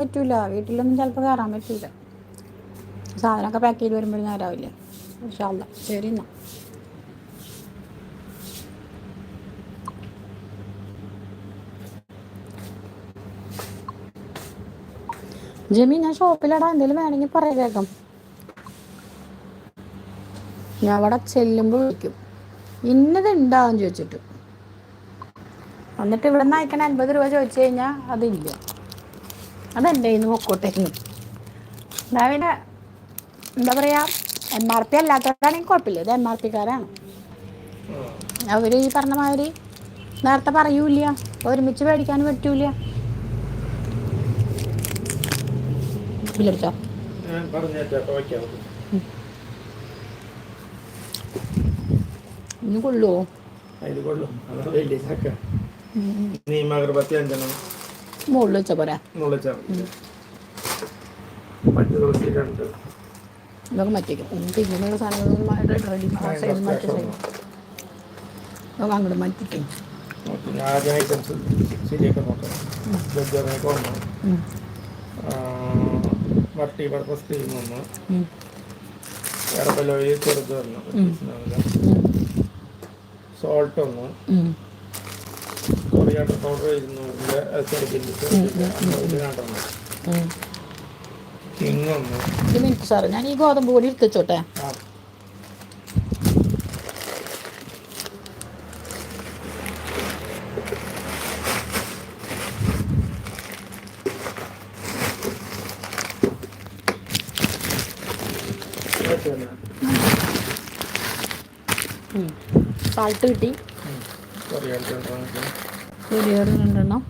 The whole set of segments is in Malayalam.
പറ്റൂല. വീട്ടിലൊന്നും ചിലപ്പോൾ കയറാൻ പറ്റൂല. സാധനമൊക്കെ പാക്ക് ചെയ്ത് വരുമ്പോൾ നേരാവില്ല? ഇൻഷാല്ല ശരി എന്നാ. ജമി ഞാൻ ഷോപ്പിലടാ. എന്തെങ്കിലും വേണമെങ്കിൽ പറയാം വേഗം. ഞാൻ അവിടെ ചെല്ലുമ്പോൾ വിളിക്കും. ഇന്നത് ഉണ്ടാവും ചോദിച്ചിട്ട്. എന്നിട്ട് ഇവിടെ നിന്ന് അയക്കണ അൻപത് രൂപ ചോദിച്ചു കഴിഞ്ഞാൽ അതില്ല. അതെന്റെ ഇന്ന് നിന്ന് പൊക്കോട്ടെ എന്നാ പിന്നെ എന്താ പറയുക എം ആർ പി അല്ലാത്തവരാണെങ്കിൽ കുഴപ്പമില്ല. ഇത് എം ആർ പിക്കാരാണ് അവർ ഈ പറഞ്ഞ മാതിരി നേരത്തെ പറയൂല ഒരുമിച്ച് മേടിക്കാൻ പറ്റൂല. വയ്ക്കാം ഇനി കൊള്ളുവോ? കൊള്ളും. മുകളിൽ പോരാ? ഇതൊക്കെ മാറ്റിക്കും ഇങ്ങനെയുള്ള റെഡി മാറ്റി അങ്ങോട്ട് മാറ്റിക്കും. ശരിയൊക്കെ നോക്കാം. ഒന്ന് മൾട്ടി പർപ്പസ് ക്രീം ഒന്ന് എറബലോയിൽ ചെറുത് ഒന്ന് സോൾട്ട് ഒന്ന് കൊറിയാണ്ടർ പൗഡർ ഒരു മിനിറ്റ് സാറ് ഞാൻ ഈ ഗോതമ്പ് പൊടി എടുത്തുവെച്ചോട്ടെ ആ. സാൾട്ട് കിട്ടി. കൊറിയാണ്ടർ രണ്ടെണ്ണം.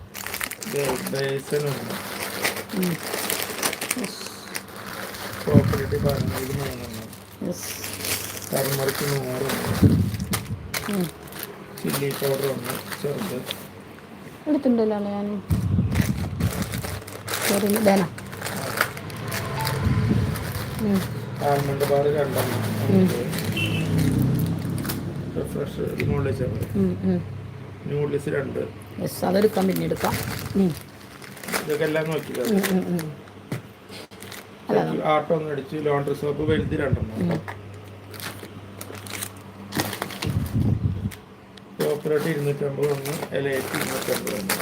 ടർമറിക്ക് ഉം. ചില്ലി പൗഡർ ഒന്ന് ചെറുത്. എടുത്തിട്ടുണ്ടല്ലോ ഞാൻ. ചെറിയ ദേന ആൽമണ്ട് ബാർ രണ്ടെണ്ണം. ഫ്രഷ് മുകളിൽ ചേർന്ന് ന്യൂഡിൽസ് രണ്ട്. യെസ് അതെടുക്കാം പിന്നെ എടുക്കാം. ആട്ടോ അടിച്ച് ലോണ്ടറി സോപ്പ് വലുത് രണ്ടെണ്ണം. ഇരുന്നൂറ്റമ്പത് ഒന്ന് ഇരുന്നൂറ്റമ്പത് ഒന്ന്.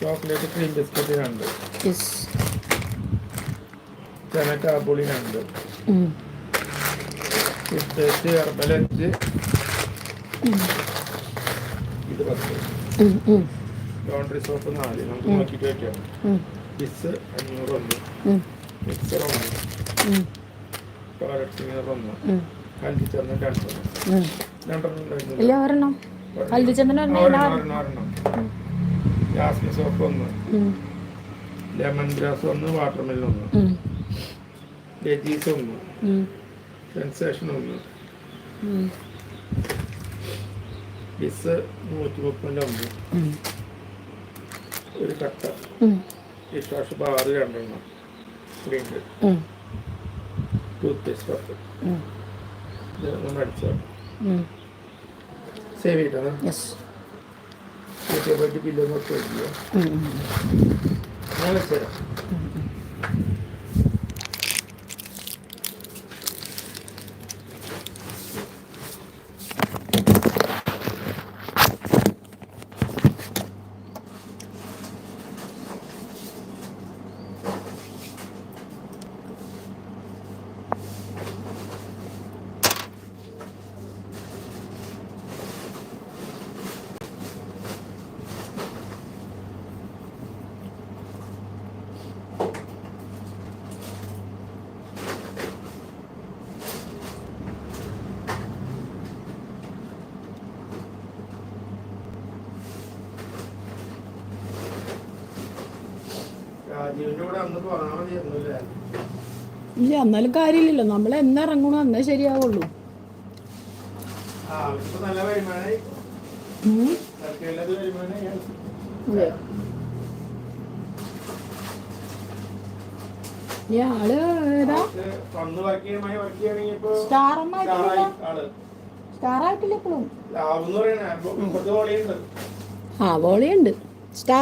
ചോക്ലേറ്റ് ക്രീം ബിസ്ക്കറ്റ് രണ്ട്. ചന രണ്ട്. ഹെർബൽ അഞ്ച് ഇത് പത്ത്. ലോണ്ടറി സോപ്പ് നാല്. നമുക്ക് നോക്കിയിട്ട് വെക്കാം. കിസ് അഞ്ഞൂറ് ഒന്ന്. മിക്സർ ഒന്ന്. ടോയ്ലറ്റ് ക്ലീനർ ഒന്ന്. ഹൽദി ചന്ദൻ രണ്ടെണ്ണം. രണ്ടെണ്ണം ഇല്ല ഒരെണ്ണം. ഹൽദി ചന്ദൻ ഒരെണ്ണം. ജാസ്മിൻ സോപ്പ് ഒന്ന്. ലെമൺ ഗ്രാസ് ഒന്ന് വാട്ടർ മെല്ലൻ ഒന്ന്. ഉം, വെജീസ് ഒന്ന്. സെൻസേഷൻ ഒന്ന്. ബിസ് നൂറ്റി മുപ്പതിന്റെ ഒന്ന് ഒരു കട്ട ഉം, ഡിഷ് ബാറ് രണ്ടെണ്ണം ഗ്രീൻ ഉം, ടൂത്ത് പേസ്റ്റ് പത്ത് ഇത് നമ്മൾ അടിച്ചാൽ. സേവ് അമ്പത്തി ബില്ല് നോക്കി. ഞാൻ വെച്ചുതരാം ഇല്ല എന്നാലും കാര്യമില്ലല്ലോ. നമ്മൾ എന്നിറങ്ങണോ എന്നേ ശരിയാവുള്ളൂ. ഇയാൾ ഏതാ? സ്റ്റാർ ആയിട്ടില്ല. ഇപ്പോഴും. ആ വോളിയുണ്ട്. സ്റ്റാർ